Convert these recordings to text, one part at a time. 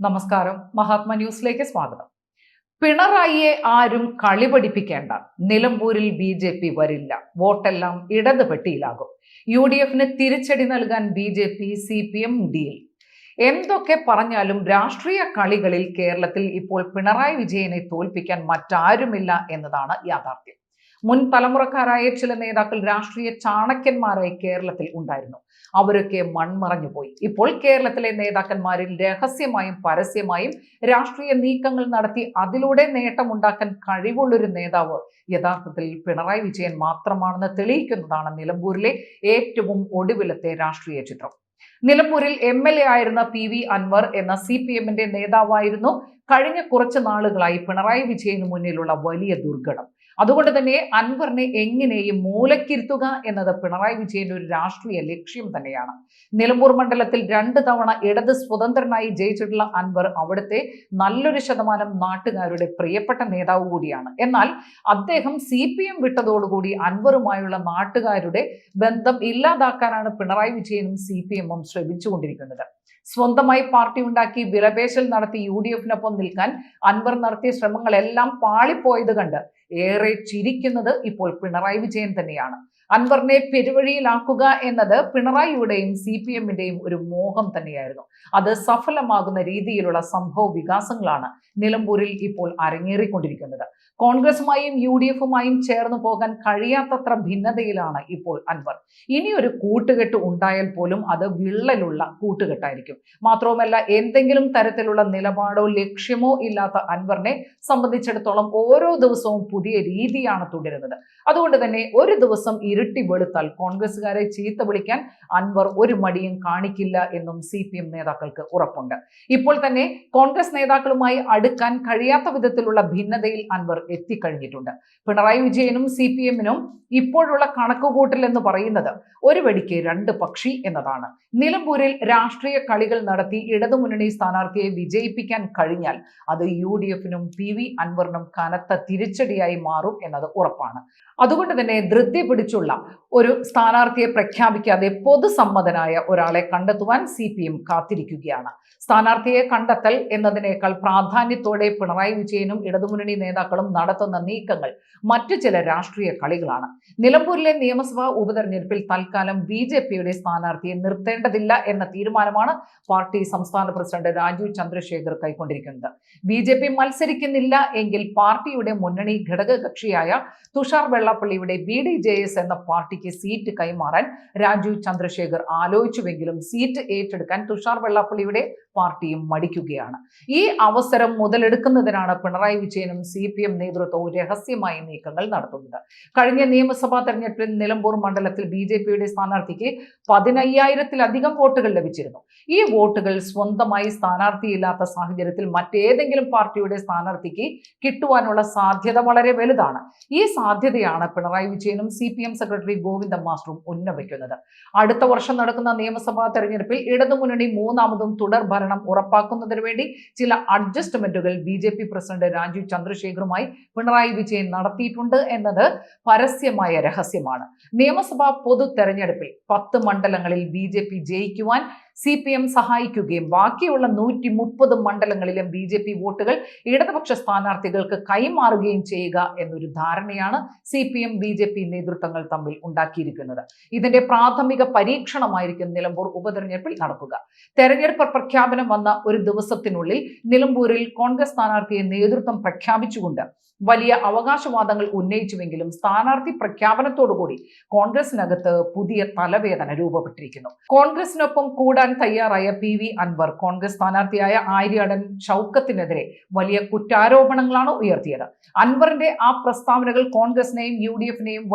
നമസ്കാരം. മഹാത്മ ന്യൂസിലേക്ക് സ്വാഗതം. പിണറായിയെ ആരും കളി പഠിപ്പിക്കേണ്ട. നിലമ്പൂരിൽ ബി ജെ പി വരില്ല. വോട്ടെല്ലാം ഇടത് പെട്ടിയിലാകും. യു ഡി എഫിന് തിരിച്ചടി നൽകാൻ B J P C P M deal. എന്തൊക്കെ പറഞ്ഞാലും രാഷ്ട്രീയ കളികളിൽ കേരളത്തിൽ ഇപ്പോൾ പിണറായി വിജയനെ തോൽപ്പിക്കാൻ മറ്റാരുമില്ല എന്നതാണ് യാഥാർത്ഥ്യം. മുൻ തലമുറക്കാരായ ചില നേതാക്കൾ രാഷ്ട്രീയ ചാണക്യന്മാരായി കേരളത്തിൽ ഉണ്ടായിരുന്നു. അവരൊക്കെ മൺമറഞ്ഞുപോയി ഇപ്പോൾ കേരളത്തിലെ നേതാക്കന്മാരിൽ രഹസ്യമായും പരസ്യമായും രാഷ്ട്രീയ നീക്കങ്ങൾ നടത്തി അതിലൂടെ നേട്ടമുണ്ടാക്കാൻ കഴിവുള്ളൊരു നേതാവ് യഥാർത്ഥത്തിൽ പിണറായി വിജയൻ മാത്രമാണെന്ന് തെളിയിക്കുന്നതാണ് നിലമ്പൂരിലെ ഏറ്റവും ഒടുവിലത്തെ രാഷ്ട്രീയ ചിത്രം. നിലമ്പൂരിൽ എം എൽ എ ആയിരുന്ന പി വി അൻവർ എന്ന സി പി എമ്മിന്റെ നേതാവായിരുന്നു കഴിഞ്ഞ കുറച്ച് നാളുകളായി പിണറായി വിജയന് മുന്നിലുള്ള വലിയ ദുർഘടം. അതുകൊണ്ട് തന്നെ അൻവറിനെ എങ്ങനെയും മൂലക്കിരുത്തുക എന്നത് പിണറായി വിജയന്റെ ഒരു രാഷ്ട്രീയ ലക്ഷ്യം തന്നെയാണ്. നിലമ്പൂർ മണ്ഡലത്തിൽ രണ്ട് തവണ ഇടത് സ്വതന്ത്രനായി ജയിച്ചിട്ടുള്ള അൻവർ അവിടുത്തെ നല്ലൊരു ശതമാനം നാട്ടുകാരുടെ പ്രിയപ്പെട്ട നേതാവ് കൂടിയാണ്. എന്നാൽ അദ്ദേഹം സി പി എം വിട്ടതോടുകൂടി അൻവറുമായുള്ള നാട്ടുകാരുടെ ബന്ധം ഇല്ലാതാക്കാനാണ് പിണറായി വിജയനും സി പി എമ്മും ശ്രമിച്ചുകൊണ്ടിരിക്കുന്നത്. സ്വന്തമായി പാർട്ടി ഉണ്ടാക്കി വിലപേശൽ നടത്തി യു ഡി എഫിനൊപ്പം നിൽക്കാൻ അൻവർ നടത്തിയ ശ്രമങ്ങളെല്ലാം പാളിപ്പോയത് കണ്ട് ഏറെ ചിരിക്കുന്നത് ഇപ്പോൾ പിണറായി വിജയൻ തന്നെയാണ്. അൻവറിനെ പെരുവഴിയിലാക്കുക എന്നത് പിണറായിയുടെയും സി പി എമ്മിന്റെയും ഒരു മോഹം തന്നെയായിരുന്നു. അത് സഫലമാകുന്ന രീതിയിലുള്ള സംഭവ വികാസങ്ങളാണ് നിലമ്പൂരിൽ ഇപ്പോൾ അരങ്ങേറിക്കൊണ്ടിരിക്കുന്നത്. കോൺഗ്രസുമായും യു ഡി എഫുമായും ചേർന്നു പോകാൻ കഴിയാത്തത്ര ഭിന്നതയിലാണ് ഇപ്പോൾ അൻവർ. ഇനിയൊരു കൂട്ടുകെട്ട് ഉണ്ടായാൽ പോലും അത് വിള്ളലുള്ള കൂട്ടുകെട്ടായിരിക്കും. മാത്രവുമല്ല എന്തെങ്കിലും തരത്തിലുള്ള നിലപാടോ ലക്ഷ്യമോ ഇല്ലാത്ത അൻവറിനെ സംബന്ധിച്ചിടത്തോളം ഓരോ ദിവസവും പുതിയ രീതിയാണ് തുടരുന്നത്. അതുകൊണ്ട് തന്നെ ഒരു ദിവസം ഇരുട്ടി വെളുത്താൽ കോൺഗ്രസ്സുകാരെ ചീത്ത വിളിക്കാൻ അൻവർ ഒരു മടിയും കാണിക്കില്ല എന്നും സി പി എം നേതാക്കൾക്ക് ഉറപ്പുണ്ട്. ഇപ്പോൾ തന്നെ കോൺഗ്രസ് നേതാക്കളുമായി അടുക്കാൻ കഴിയാത്ത വിധത്തിലുള്ള ഭിന്നതയിൽ അൻവർ എത്തിക്കഴിഞ്ഞിട്ടുണ്ട്. പിണറായി വിജയനും സി പി എമ്മിനും ഇപ്പോഴുള്ള കണക്കുകൂട്ടൽ എന്ന് പറയുന്നത് ഒരു വെടിക്ക് രണ്ട് പക്ഷി എന്നതാണ്. നിലമ്പൂരിൽ രാഷ്ട്രീയ കളികൾ നടത്തി ഇടതുമുന്നണി സ്ഥാനാർത്ഥിയെ വിജയിപ്പിക്കാൻ കഴിഞ്ഞാൽ അത് യു ഡി എഫിനും പി വി അൻവറിനും കനത്ത തിരിച്ചടിയായി മാറും എന്നത് ഉറപ്പാണ്. അതുകൊണ്ട് തന്നെ ധൃതി പിടിച്ചുള്ള ഒരു സ്ഥാനാർത്ഥിയെ പ്രഖ്യാപിക്കാതെ പൊതുസമ്മതനായ ഒരാളെ കണ്ടെത്തുവാൻ സി പി എം കാത്തിരിക്കുകയാണ്. സ്ഥാനാർത്ഥിയെ കണ്ടെത്തൽ എന്നതിനേക്കാൾ പ്രാധാന്യത്തോടെ പിണറായി വിജയനും ഇടതുമുന്നണി നേതാക്കളും നടത്തുന്ന നീക്കങ്ങൾ മറ്റു ചില രാഷ്ട്രീയ കളികളാണ്. നിലമ്പൂരിലെ നിയമസഭാ ഉപതെരഞ്ഞെടുപ്പിൽ തൽക്കാലം ബി ജെ പിയുടെ സ്ഥാനാർത്ഥിയെ നിർത്തേണ്ടതില്ല എന്ന തീരുമാനമാണ് പാർട്ടി സംസ്ഥാന പ്രസിഡന്റ് രാജീവ് ചന്ദ്രശേഖർ കൈക്കൊണ്ടിരിക്കുന്നത്. ബി മത്സരിക്കുന്നില്ല എങ്കിൽ പാർട്ടിയുടെ മുന്നണി ഘടകകക്ഷിയായ Thushar വെള്ളാപ്പള്ളിയുടെ B D J S എന്ന പാർട്ടിക്ക് സീറ്റ് കൈമാറാൻ രാജീവ് ചന്ദ്രശേഖർ ആലോചിച്ചുവെങ്കിലും സീറ്റ് ഏറ്റെടുക്കാൻ തുഷാർ വെള്ളാപ്പള്ളിയുടെ പാർട്ടിയും മടിക്കുകയാണ്. ഈ അവസരം മുതലെടുക്കുന്നതിനാണ് പിണറായി വിജയനും സി പി എം നേതൃത്വവും രഹസ്യമായി നീക്കങ്ങൾ നടത്തുന്നത്. കഴിഞ്ഞ നിയമസഭാ തെരഞ്ഞെടുപ്പിൽ നിലമ്പൂർ മണ്ഡലത്തിൽ ബി ജെ പിയുടെ സ്ഥാനാർത്ഥിക്ക് പതിനയ്യായിരത്തിലധികം വോട്ടുകൾ ലഭിച്ചിരുന്നു. ഈ വോട്ടുകൾ സ്വന്തമായി സ്ഥാനാർത്ഥിയില്ലാത്ത സാഹചര്യത്തിൽ മറ്റേതെങ്കിലും പാർട്ടിയുടെ സ്ഥാനാർത്ഥിക്ക് കിട്ടുവാനുള്ള സാധ്യത വളരെ വലുതാണ്. ഈ സാധ്യതയാണ് Pinarayi Vijayan C P M secretary Govinda മാസ്റ്ററും ഉന്നവയ്ക്കുന്നത്. അടുത്ത വർഷം നടക്കുന്ന നിയമസഭാ തെരഞ്ഞെടുപ്പിൽ ഇടതുമുന്നണി മൂന്നാമതും തുടർ ഭരണം ഉറപ്പാക്കുന്നതിന് വേണ്ടി ചില അഡ്ജസ്റ്റ്മെന്റുകൾ B J P president Rajeev ചന്ദ്രശേഖറുമായി Pinarayi Vijayan നടത്തിയിട്ടുണ്ട് എന്നത് പരസ്യമായ രഹസ്യമാണ്. നിയമസഭാ പൊതു തെരഞ്ഞെടുപ്പിൽ പത്ത് മണ്ഡലങ്ങളിൽ ബി ജയിക്കുവാൻ സി പി എം സഹായിക്കുകയും ബാക്കിയുള്ള നൂറ്റി മുപ്പത് മണ്ഡലങ്ങളിലും ബി ജെ പി വോട്ടുകൾ ഇടതുപക്ഷ സ്ഥാനാർത്ഥികൾക്ക് കൈമാറുകയും ചെയ്യുക എന്നൊരു ധാരണയാണ് C P M B J P നേതൃത്വങ്ങൾ തമ്മിൽ ഉണ്ടാക്കിയിരിക്കുന്നത്. ഇതിന്റെ പ്രാഥമിക പരീക്ഷണമായിരിക്കും നിലമ്പൂർ ഉപതെരഞ്ഞെടുപ്പിൽ നടക്കുക. തെരഞ്ഞെടുപ്പ് പ്രഖ്യാപനം വന്ന ഒരു ദിവസത്തിനുള്ളിൽ നിലമ്പൂരിൽ കോൺഗ്രസ് സ്ഥാനാർത്ഥിയെ നേതൃത്വം പ്രഖ്യാപിച്ചുകൊണ്ട് വലിയ അവകാശവാദങ്ങൾ ഉന്നയിച്ചുവെങ്കിലും സ്ഥാനാർത്ഥി പ്രഖ്യാപനത്തോടുകൂടി കോൺഗ്രസിനകത്ത് പുതിയ തലവേദന രൂപപ്പെട്ടിരിക്കുന്നു. കോൺഗ്രസിനൊപ്പം കൂടാൻ തയ്യാറായ പി വി അൻവർ കോൺഗ്രസ് സ്ഥാനാർത്ഥിയായ ആര്യാടൻ ഷൗക്കത്തിനെതിരെ വലിയ കുറ്റാരോപണങ്ങളാണ് ഉയർത്തിയത്. അൻവറിന്റെ ആ പ്രസ്താവനകൾ കോൺഗ്രസിനെയും യു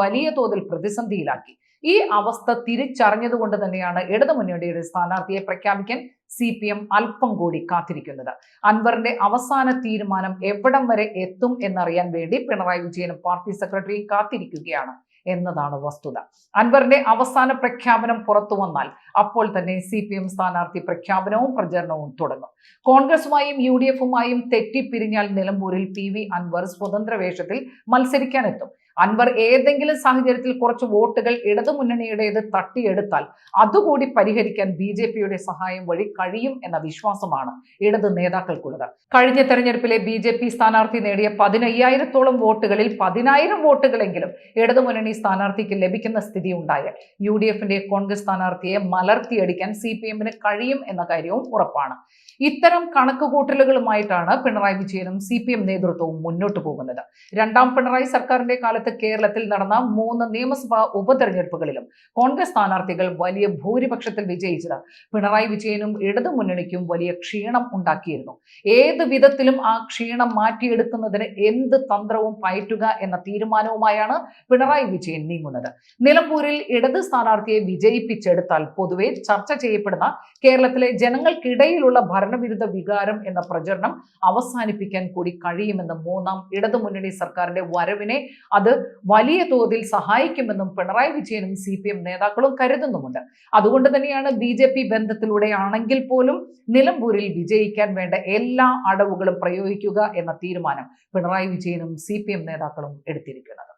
വലിയ തോതിൽ പ്രതിസന്ധിയിലാക്കി. ഈ അവസ്ഥ തിരിച്ചറിഞ്ഞതുകൊണ്ട് തന്നെയാണ് ഇടതുമുന്നണിയുടെ സ്ഥാനാർത്ഥിയെ പ്രഖ്യാപിക്കാൻ സി പി എം അല്പം കൂടി കാത്തിരിക്കുന്നത്. അൻവറിന്റെ അവസാന തീരുമാനം എവിടം വരെ എത്തും എന്നറിയാൻ വേണ്ടി പിണറായി വിജയനും പാർട്ടി സെക്രട്ടറിയും കാത്തിരിക്കുകയാണ് എന്നതാണ് വസ്തുത. അൻവറിന്റെ അവസാന പ്രഖ്യാപനം പുറത്തു വന്നാൽ അപ്പോൾ തന്നെ സി പി എം സ്ഥാനാർത്ഥി പ്രഖ്യാപനവും പ്രചരണവും തുടങ്ങും. കോൺഗ്രസുമായും യു ഡി എഫുമായും തെറ്റിപ്പിരിഞ്ഞാൽ നിലമ്പൂരിൽ പി വി അൻവർ സ്വതന്ത്ര വേഷത്തിൽ മത്സരിക്കാനെത്തും. അൻവർ ഏതെങ്കിലും സാഹചര്യത്തിൽ കുറച്ച് വോട്ടുകൾ ഇടതുമുന്നണിയുടേത് തട്ടിയെടുത്താൽ അതുകൂടി പരിഹരിക്കാൻ ബി ജെ പിയുടെ സഹായം വഴി കഴിയും എന്ന വിശ്വാസമാണ് ഇടത് നേതാക്കൾക്കുള്ളത്. കഴിഞ്ഞ തെരഞ്ഞെടുപ്പിലെ ബി ജെ പി സ്ഥാനാർത്ഥി നേടിയ പതിനയ്യായിരത്തോളം വോട്ടുകളിൽ പതിനായിരം വോട്ടുകളെങ്കിലും ഇടതുമുന്നണി സ്ഥാനാർത്ഥിക്ക് ലഭിക്കുന്ന സ്ഥിതി ഉണ്ടായാൽ യു ഡി എഫിന്റെ കോൺഗ്രസ് സ്ഥാനാർത്ഥിയെ മലർത്തിയടിക്കാൻ സി പി എമ്മിന് കഴിയും എന്ന കാര്യവും ഉറപ്പാണ്. ഇത്തരം കണക്കുകൂട്ടലുകളുമായിട്ടാണ് പിണറായി വിജയനും സി പി എം നേതൃത്വവും മുന്നോട്ട് പോകുന്നത്. രണ്ടാം പിണറായി സർക്കാരിന്റെ കാലത്ത് കേരളത്തിൽ നടന്ന മൂന്ന് നിയമസഭാ ഉപതെരഞ്ഞെടുപ്പുകളിലും കോൺഗ്രസ് സ്ഥാനാർത്ഥികൾ വലിയ ഭൂരിപക്ഷത്തിൽ വിജയിച്ചത്. പിണറായി വിജയനും ഇടതുമുന്നണിക്കും വലിയ ക്ഷീണം ഉണ്ടാക്കിയിരുന്നു. ഏത് വിധത്തിലും ആ ക്ഷീണം മാറ്റിയെടുക്കുന്നതിന് എന്ത് തന്ത്രവും പയറ്റുക എന്ന തീരുമാനവുമായാണ് പിണറായി വിജയൻ നീങ്ങുന്നത്. നിലമ്പൂരിൽ ഇടത് സ്ഥാനാർത്ഥിയെ വിജയിപ്പിച്ചെടുത്താൽ പൊതുവെ ചർച്ച ചെയ്യപ്പെടുന്ന കേരളത്തിലെ ജനങ്ങൾക്കിടയിലുള്ള ഭരണവിരുദ്ധ വികാരം എന്ന പ്രചരണം അവസാനിപ്പിക്കാൻ കൂടി കഴിയുമെന്ന് മൂന്നാം ഇടതുമുന്നണി സർക്കാരിന്റെ വരവിനെ അത് വലിയ തോതിൽ സഹായിക്കുമെന്നും പിണറായി വിജയനും സി പി എം നേതാക്കളും കരുതുന്നുമുണ്ട്. അതുകൊണ്ട് തന്നെയാണ് ബി ജെ പി ബന്ധത്തിലൂടെ ആണെങ്കിൽ പോലും നിലമ്പൂരിൽ വിജയിക്കാൻ വേണ്ട എല്ലാ അടവുകളും പ്രയോഗിക്കുക എന്ന തീരുമാനം പിണറായി വിജയനും സി പി എം നേതാക്കളും എടുത്തിരിക്കുന്നത്.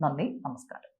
നന്ദി നമസ്കാരം.